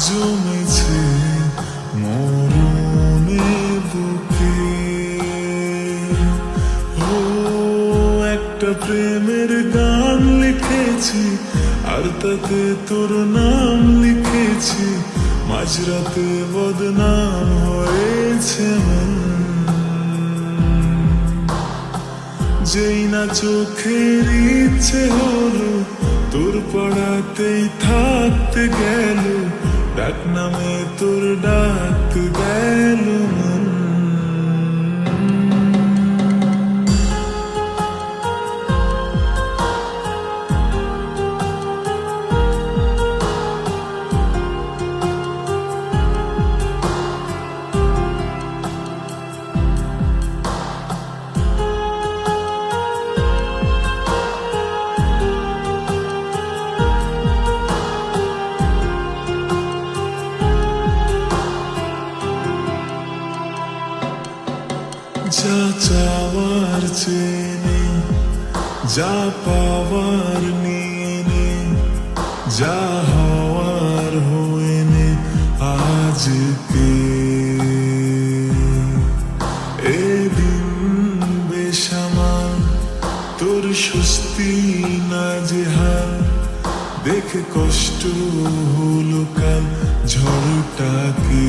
জমেছে মরণে বুকে। ও, একটা প্রেমের গান লিখেছি, আর তাতে তোর নাম লিখেছি। মাঝরাতে বদনাম হয়েছে মন। যেই না চোখের ইচ্ছে হলো, তোর পড়াতেই থাকতে গেল। নামে তোর ডাক গেল যা চাওয়ার চেনে, যা পাওয়ার নিয়ে যা হওয়ার হয়ে আজকে এদিন বেসামাল তোর সুস্তি না জেহাল দেখে কষ্ট হলো কাল ঝড়টাকে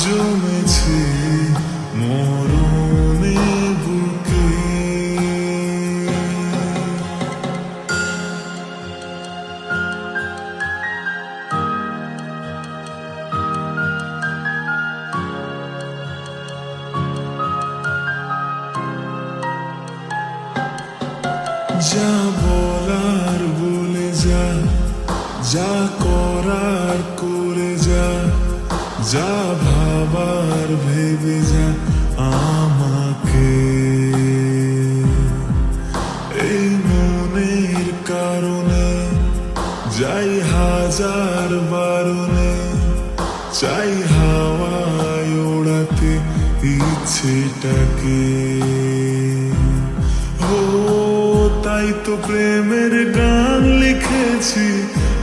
জমেছে মরণে বুকে যা যা করার করে যা যা ভাবার ভেবে যা আমাকে। এই মনের কারণে যাই হাজার বারণে, চাই হাওয়ায় ওড়াতে ইচ্ছেটাকে। ও, তাই তো প্রেমের গান লিখেছি।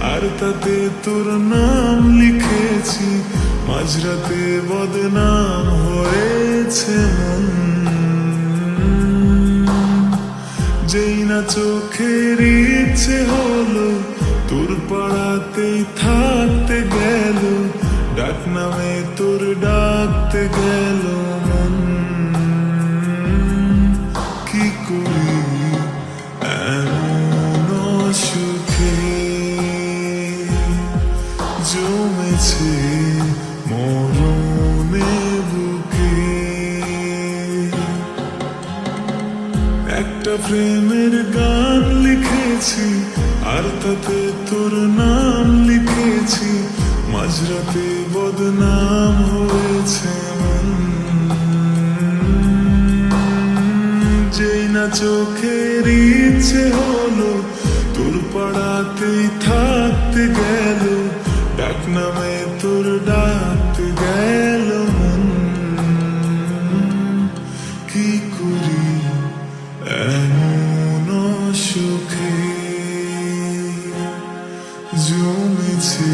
আর তাতে তোর নাম লিখেছি, মাঝরাতে বদনাম হয়েছে মন। যেই না চোখের ইচ্ছে হলো, তোর পাড়াতেই থাকতে গেল ডাক নামে তোর ডাকতে গেল জমেছে মরণে বুকে। একটা প্রেমের গান লিখেছি, আর তাতে তোর নাম লিখেছি। মাঝরাতে বদনাম হয়েছে। যেই না চোখের ইচ্ছে হলো, তোর পাড়াতেই থাকতে গেল। ডাক নামে তোর ডাকতে গেল মন কি করি এমন সুখে জমেছে